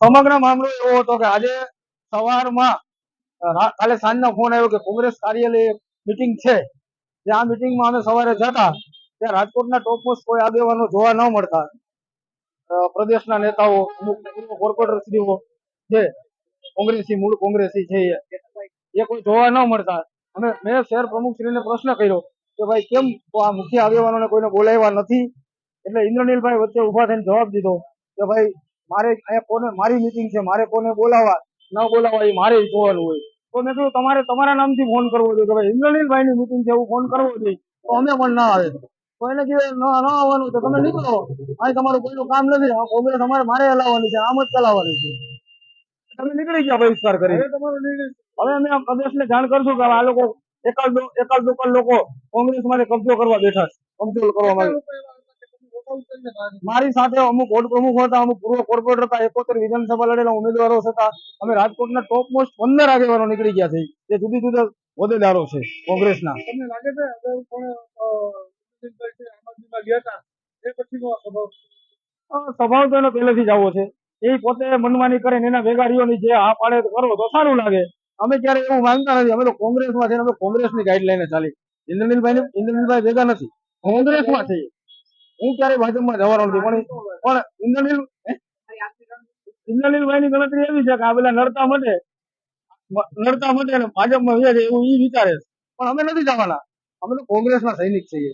સમગ્ર મામલો અને એવો હતો કે આજે સવારમાં કાલે સાંજનો ફોન આવ્યો કે કોંગ્રેસ કાર્યાલય મિટિંગ છે. જે આ મિટિંગમાં અમે સવારે જતા, ત્યાં રાજકોટના ટોપ મોસ્ટ કોઈ આગેવાનો જોવા ન મળતા. પ્રદેશના નેતાઓ, અમુક કોર્પોરેટરશ્રીઓ છે કોંગ્રેસી, મૂળ કોંગ્રેસી છે એ કોઈ જોવા ન મળતા. અમે મેં શહેર પ્રમુખશ્રીને પ્રશ્ન કર્યો કે ભાઈ કેમ આ મુખ્ય આગેવાનોને કોઈને બોલાવ્યા નથી? એટલે ઇન્દ્રનીલભાઈ વચ્ચે ઊભા થઈને જવાબ દીધો કે ભાઈ મારે અહીંયા કોને મારી મિટિંગ છે મારે કોને બોલાવવા ન બોલાવવા એ મારે જોવાનું હોય. તો મેં કીધું તમારે તમારા નામથી ફોન કરવો જોઈએ કે ભાઈ ઇન્દ્રનીલભાઈની મિટિંગ છે એવું ફોન કરવો જોઈએ. તો અમે પણ ના આવે. તો એને કીધું ન આવવાનું તો તમે નીકળો. અહીં તમારું કોઈનું કામ નથી. કોંગ્રેસ અમારે મારે હલાવવાની છે આમ જ ચલાવવાની છે. તમે નીકળી ગયા બહિષ્કાર કરી. હવે અમે પ્રદેશ ને જાણ કરશું કે આ લોકો એકાદ એકાદ લોકો કોંગ્રેસ માટે કબજો કરવા બેઠા છે. કબજો કરવા માંગે મારી સાથે અમુક વોર્ડ પ્રમુખો હતા અમુક પૂર્વ કોર્પોરેટર હતા એકોતેર વિધાનસભા લડેલા ઉમેદવારો હતા. અમે રાજકોટના ટોપ મોસ્ટ પંદર આગેવાનો નીકળી ગયા છે. તે જુદી જુદા હોદ્દેદારો છે કોંગ્રેસના. તમને લાગે છે સ્વભાવ તો એનો પહેલેથી જ આવો છે. એ પોતે મનમાની કરે ને એના વેગારીઓની જે આ પાડે કરો તો સારું લાગે. અમે ક્યારે એવું માંગતા નથી. અમે તો કોંગ્રેસમાં છે ને અમે કોંગ્રેસની ગાઈડલાઈન ચાલી. ઇન્દ્રનીલભાઈ ઇન્દ્રનીલભાઈ ભેગા નથી. કોંગ્રેસમાં છે હું ક્યારેય ભાજપમાં જવાનો નથી પણ પણ ઇન્દ્રનીલ ઇન્દ્રનીલભાઈ ની ગણતરી એવી છે કે આ બધા નડતા મટે નડતા મટે અને ભાજપમાં વ્યા એવું ઈ વિચારે છે. પણ અમે નથી જવાના. અમે તો કોંગ્રેસના સૈનિક છીએ.